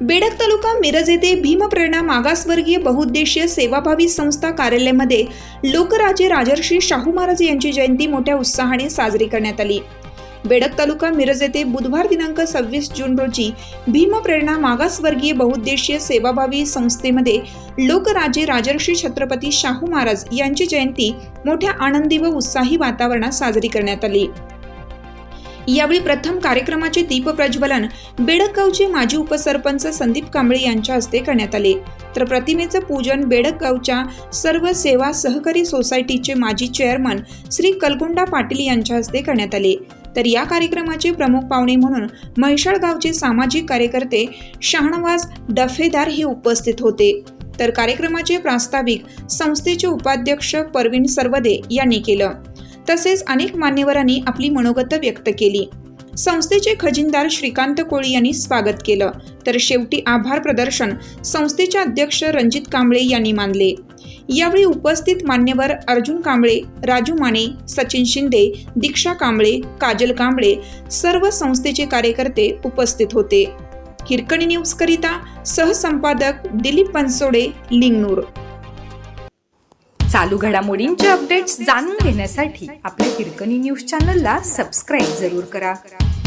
बेडक तालुका मिरज येथे भीमप्रेरणा मागासवर्गीय बहुउद्देशीय सेवाभावी संस्था कार्यालयामध्ये लोकराजे राजर्षी शाहू महाराज यांची जयंती मोठ्या उत्साहाने साजरी करण्यात आली. बेडक तालुका मिरज येथे बुधवार दिनांक सव्वीस जून रोजी भीमप्रेरणा मागासवर्गीय बहुउद्देशीय सेवाभावी संस्थेमध्ये लोकराजे राजर्षी छत्रपती शाहू महाराज यांची जयंती मोठ्या आनंदी व उत्साही वातावरणात साजरी करण्यात आली. यावेळी प्रथम कार्यक्रमाचे दीपप्रज्वलन बेडकगावचे माजी उपसरपंच संदीप कांबळे यांच्या हस्ते करण्यात आले. तर प्रतिमेचं पूजन बेडकगावच्या सर्व सेवा सहकारी सोसायटीचे माजी चेअरमन श्री कलगुंडा पाटील यांच्या हस्ते करण्यात आले. तर या कार्यक्रमाचे प्रमुख पाहुणे म्हणून म्हैसाळ गावचे सामाजिक कार्यकर्ते शहाणवाज डफेदार हे उपस्थित होते. तर कार्यक्रमाचे प्रास्ताविक संस्थेचे उपाध्यक्ष परवीन सर्वदे यांनी केलं. तसेच अनेक मान्यवरांनी आपली मनोगत व्यक्त केली. संस्थेचे खजिनदार श्रीकांत कोळी यांनी स्वागत केलं. तर शेवटी आभार प्रदर्शन संस्थेचे अध्यक्ष रणजित कांबळे यांनी मानले. यावेळी उपस्थित मान्यवर अर्जुन कांबळे राजू माने सचिन शिंदे दीक्षा कांबळे काजल कांबळे सर्व संस्थेचे कार्यकर्ते उपस्थित होते. हिरकणी न्यूजकरिता सहसंपादक दिलीप बनसोडे लिंगनूर. चालू घडामोडींचे अपडेट्स जाणून घेण्यासाठी आपल्या हिरकणी न्यूज चॅनलला सबस्क्राईब जरूर करा.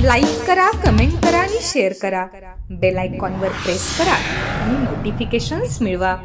लाईक करा कमेंट करा आणि शेअर करा. बेल आयकॉनवर प्रेस करा आणि नोटिफिकेशन्स मिळवा.